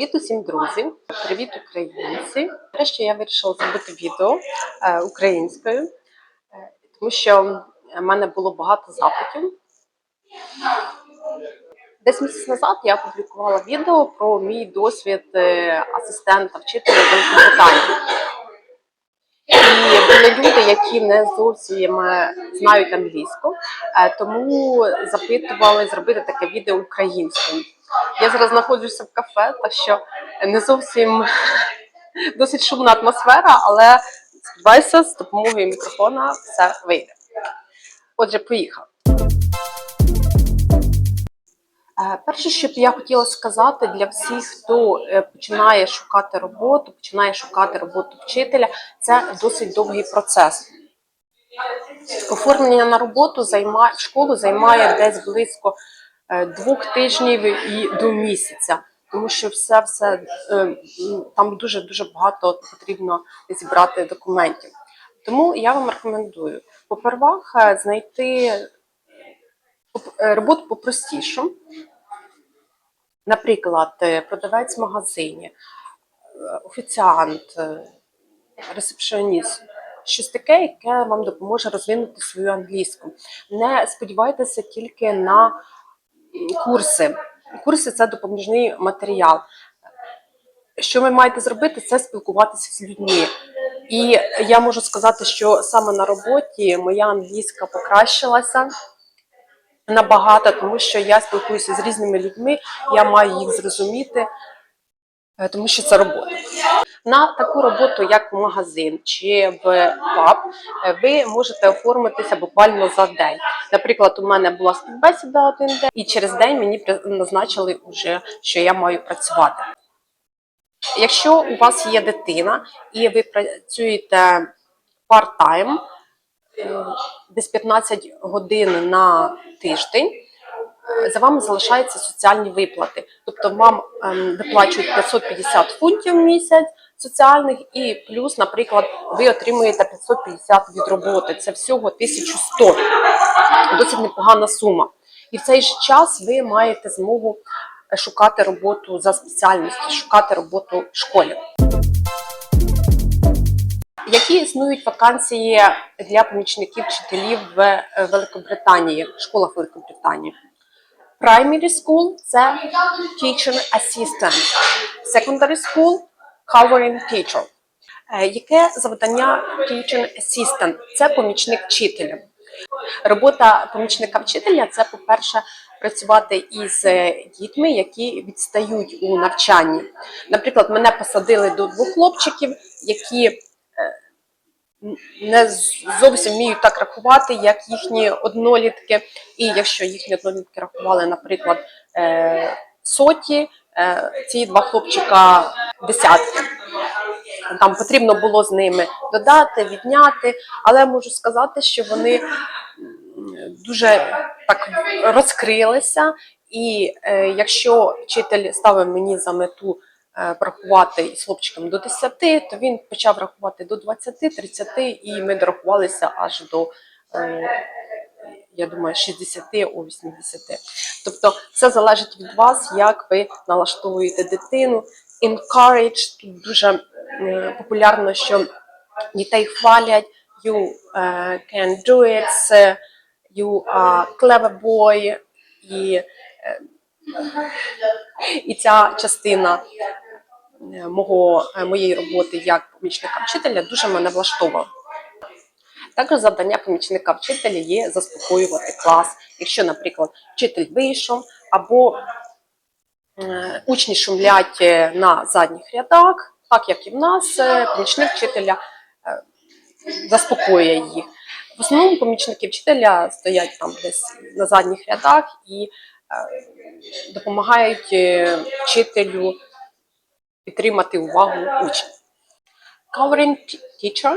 Привіт усім друзі! Привіт українці! Нарешті я вирішила зробити відео е, українською, тому що в мене було багато запитів. Десь місяць назад я опублікувала відео про мій досвід е, асистента вчителя в Великобританії. Люди, які не зовсім е, знають англійську, е, тому запитували зробити таке відео українською. Я зараз знаходжуся в кафе, так що не зовсім досить шумна атмосфера, але сподіваюся, з допомогою мікрофона все вийде. Отже, поїхав. Е, Перше, що б я хотіла сказати для всіх, хто е, починає шукати роботу, починає шукати роботу вчителя, це досить довгий процес. Оформлення на роботу займає школу займає десь близько е, двох тижнів і до місяця, тому що все все там дуже дуже багато потрібно зібрати документів. Тому я вам рекомендую попервах е, знайти роботу попростішу. Наприклад, е, продавець в магазині, е, офіціант, е, ресепшіоніст. Щось таке, яке вам допоможе розвинути свою англійську. Не сподівайтеся тільки на курси. Курси це допоміжний матеріал. Що ви маєте зробити, це спілкуватися з людьми. І я можу сказати, що саме на роботі моя англійська покращилася набагато, тому що я спілкуюся з різними людьми, я маю їх зрозуміти, е, тому що це робота. На таку роботу, як в магазин чи в паб, е, ви можете оформитися буквально за день. Наприклад, у мене була співбесіда один день, і через день мені назначили вже, що я маю працювати. Якщо у вас є дитина і ви працюєте part-time, десь 15 годин на тиждень, е, за вами залишаються соціальні виплати. Тобто вам ем, виплачують 550 фунтів в місяць соціальних, і плюс, наприклад, ви отримуєте 550 від роботи. Це всього 1100. Досить непогана сума. І в цей же час ви маєте змогу е, шукати роботу за спеціальністю, шукати роботу в школі. Які існують вакансії для помічників вчителів в е, Великобританії, в школах Великобританії? Primary school – це teaching assistant, secondary school – covering teacher. Е, Яке завдання teaching assistant? Це помічник вчителя. Робота помічника вчителя це, по-перше, працювати із е, дітьми, які відстають у навчанні. Наприклад, мене посадили до двох хлопчиків, які не зовсім вміють так рахувати, як їхні однолітки. І якщо їхні однолітки рахували, наприклад, е, соті, е, ці два хлопчика десятки. Там потрібно було з ними додати, відняти, але можу сказати, що вони дуже так розкрилися. І е, якщо вчитель ставив мені за мету е, порахувати із хлопчиком до 10, то він почав рахувати до 20, 30, і ми дорахувалися аж до, е, я думаю, 60 о 80. Тобто все залежить від вас, як ви налаштовуєте дитину. Encourage, тут дуже популярно, що дітей хвалять, you е, can do it, you are clever boy, і, і ця частина мого, е, моєї роботи як помічника вчителя дуже мене влаштовувала. Також завдання помічника вчителя є заспокоювати клас. Якщо, наприклад, вчитель вийшов або е, учні шумлять е, на задніх рядах, так як і в нас, е, помічник вчителя е, заспокоює їх. В основному помічники вчителя стоять там десь на задніх рядах і е, допомагають е, вчителю підтримати увагу учнів. Covering teacher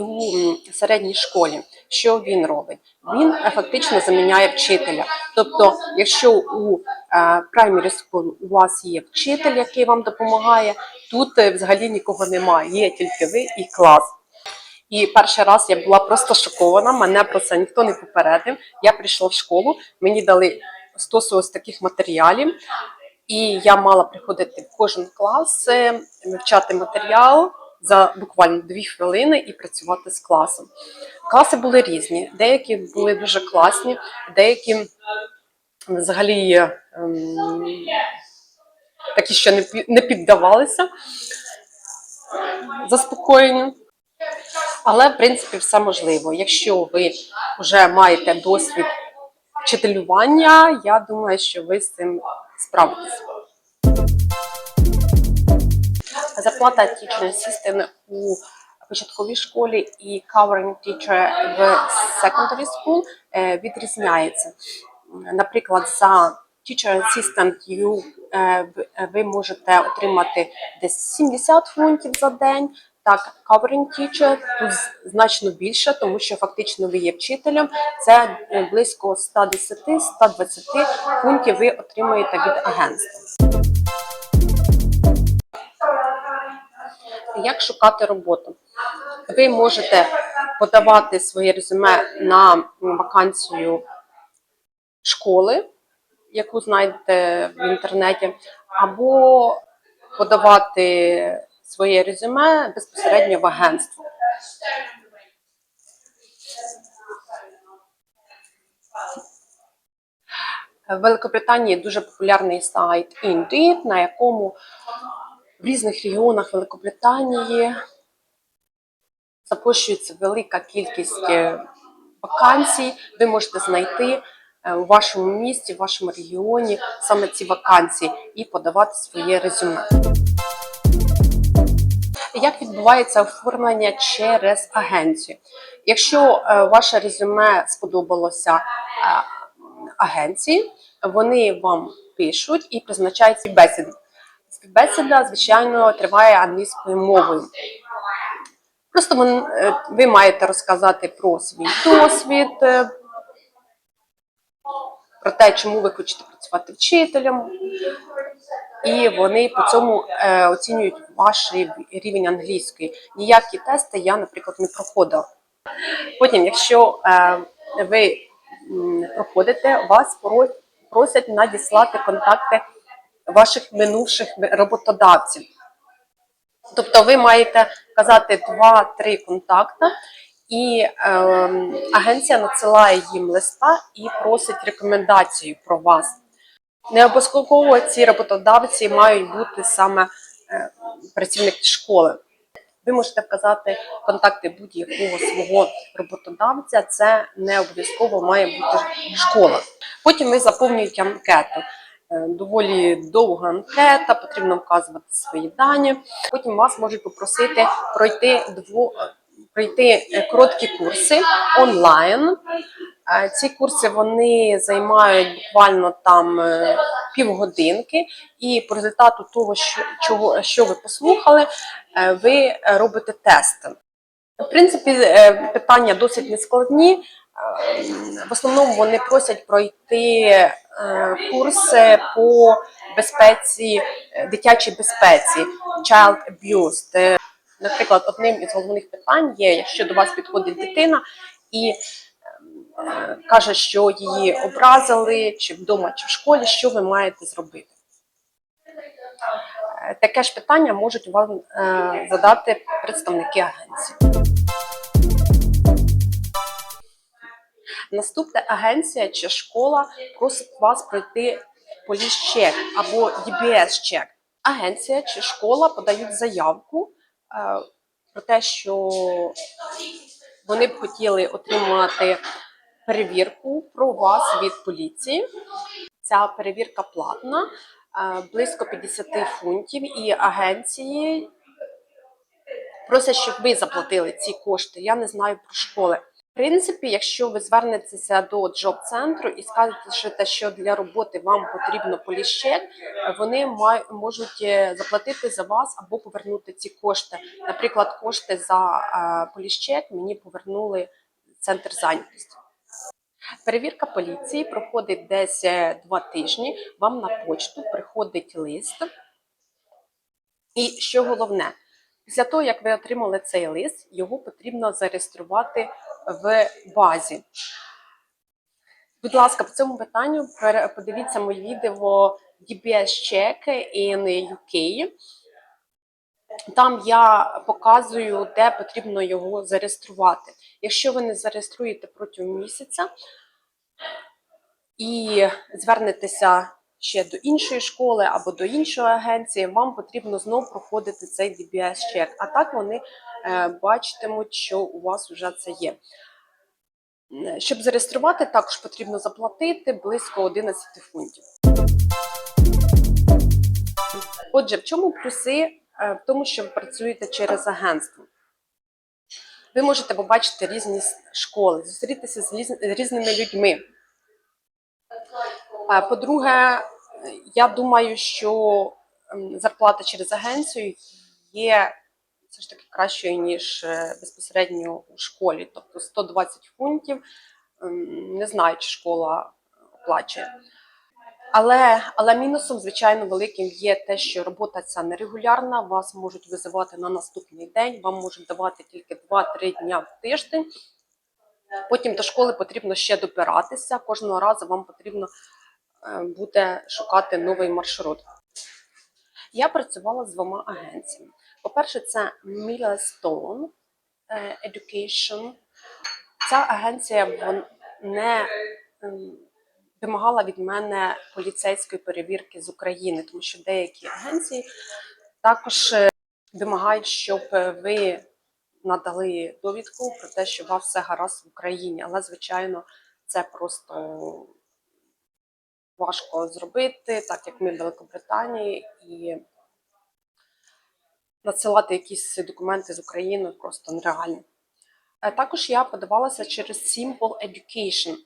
у середній школі, що він робить? Він е, фактично заміняє вчителя. Тобто, якщо у е, primary school у вас є вчитель, який вам допомагає, тут е, взагалі нікого немає, є тільки ви і клас. І перший раз я була просто шокована, мене про це ніхто не попередив. Я прийшла в школу, мені дали стосу ось таких матеріалів. І я мала приходити в кожен клас, е, вивчати матеріал за буквально дві хвилини і працювати з класом. Класи були різні, деякі були дуже класні, деякі взагалі ем, такі, що не, не піддавалися заспокоєнню. Але, в принципі, все можливо. Якщо ви вже маєте досвід вчителювання, я думаю, що ви з цим справитесь. Зарплата teaching assistant у початковій школі і covering teacher в secondary school е, відрізняється. Наприклад, за teacher assistant you, е, ви можете отримати десь 70 фунтів за день. Так, covering teacher тут значно більше, тому що фактично ви є вчителем. Це е, близько 110-120 фунтів ви отримуєте від агентства. Як шукати роботу? Ви можете подавати своє резюме на вакансію школи, яку знайдете в інтернеті, або подавати своє резюме безпосередньо в агентство. В Великобританії дуже популярний сайт Indeed, на якому в різних регіонах Великобританії запущується велика кількість е, вакансій. Ви можете знайти е, у вашому місті, в вашому регіоні саме ці вакансії і подавати своє резюме. Як відбувається оформлення через агенцію? Якщо е, ваше резюме сподобалося е, агенції, вони вам пишуть і призначають співбесіду. Співбесіда, звичайно, триває англійською мовою. Просто ви, е, ви маєте розказати про свій досвід, про те, чому ви хочете працювати вчителем, і вони по цьому е, оцінюють ваш рівень англійської. Ніякі тести я, наприклад, не проходила. Потім, якщо е, ви проходите, вас просять надіслати контакти ваших минувших роботодавців. Тобто ви маєте казати два-три контакти, і ем, агенція надсилає їм листа і просить рекомендацію про вас. Не обов'язково ці роботодавці мають бути саме е, працівники школи. Ви можете вказати контакти будь-якого свого роботодавця. Це не обов'язково має бути школа. Потім ви заповнюєте анкету. Е, Доволі довга анкета, потрібно вказувати свої дані. Потім вас можуть попросити пройти дво пройти е, короткі курси онлайн. Ці курси вони займають буквально там е, півгодинки, і по результату того, що, чого, що ви послухали, е, ви робите тести. В принципі, е, питання досить нескладні. В основному вони просять пройти курси по безпеці, дитячій безпеці, child abuse. Наприклад, одним із головних питань є, якщо до вас підходить дитина і каже, що її образили, чи вдома, чи в школі, що ви маєте зробити. Е, Таке ж питання можуть вам е, задати представники агенції. Наступна агенція чи школа просить вас пройти поліс-чек або DBS-чек. Агенція чи школа подають заявку е, про те, що вони б хотіли отримати перевірку про вас від поліції. Ця перевірка платна, е, близько 50 фунтів, і агенції просять, щоб ви заплатили ці кошти. Я не знаю про школи. В принципі, якщо ви звернетеся до джоб-центру і скажете, що для роботи вам потрібно поліщек, вони можуть е, заплатити за вас або повернути ці кошти. Наприклад, кошти за е, поліщек мені повернули центр зайнятості. Перевірка поліції проходить десь е, два тижні. Вам на почту приходить лист. І що головне, після того, як ви отримали цей лист, його потрібно зареєструвати в базі. Будь ласка, по цьому питанню подивіться моє відео DBS check in UK. Там я показую, де потрібно його зареєструвати. Якщо ви не зареєструєте протягом місяця і звернетеся ще до іншої школи або до іншої агенції, вам потрібно знову проходити цей DBS чек. А так вони е, бачитимуть, що у вас вже це є. Щоб зареєструвати, також потрібно заплатити близько 11 фунтів. Отже, в чому плюси в тому, що ви працюєте через агентство? Ви можете побачити різні школи, зустрітися з різними людьми. Е, По-друге, е, я думаю, що зарплата через агенцію є все ж таки кращою, ніж е, безпосередньо у школі. Тобто 120 фунтів. Не знаю, чи школа оплачує. Але, але мінусом, звичайно, великим є те, що робота ця нерегулярна, вас можуть визивати на наступний день, вам можуть давати тільки 2-3 дня в тиждень. Потім до школи потрібно ще добиратися. Кожного разу вам потрібно е, буде шукати новий маршрут. Я працювала з двома агенціями. По-перше, це Milestone е, Education. Ця агенція не ем, вимагала від мене поліцейської перевірки з України, тому що деякі агенції також е, вимагають, щоб е, ви надали довідку про те, що у вас все гаразд в Україні. Але, звичайно, це просто важко зробити, так як ми в Великобританії, і надсилати якісь документи з України просто нереально. Е, Також я подавалася через Simple Education.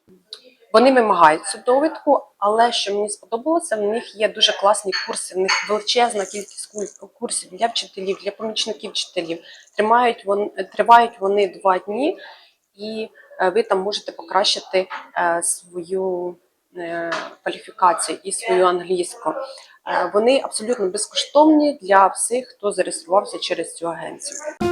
Вони вимагають цю довідку, але що мені сподобалося, в них є дуже класні курси. В них величезна кількість курсів для вчителів, для помічників вчителів. Тримають вони, тривають вони два дні, і е, ви там можете покращити е, свою е, кваліфікацію і свою англійську. Вони абсолютно безкоштовні для всіх, хто зареєструвався через цю агенцію.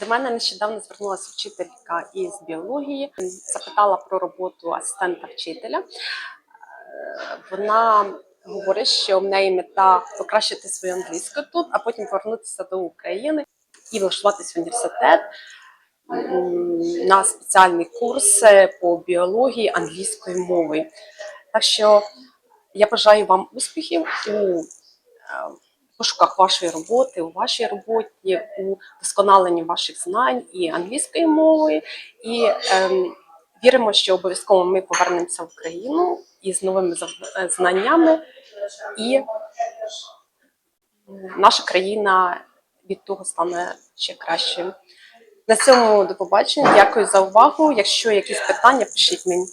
До мене нещодавно звернулася вчителька із біології, запитала про роботу асистента вчителя. Е, Вона говорить, що в неї мета покращити свою англійську тут, а потім повернутися до України і влаштуватися в університет на спеціальні курси по біології англійської мови. Так що я бажаю вам успіхів у пошуках вашої роботи, у вашій роботі, у вдосконаленні ваших знань і англійської мови. І ем, віримо, що обов'язково ми повернемося в Україну із новими е, знаннями, і наша країна від того стане ще кращою. На цьому до побачення. Дякую за увагу. Якщо якісь питання, пишіть мені.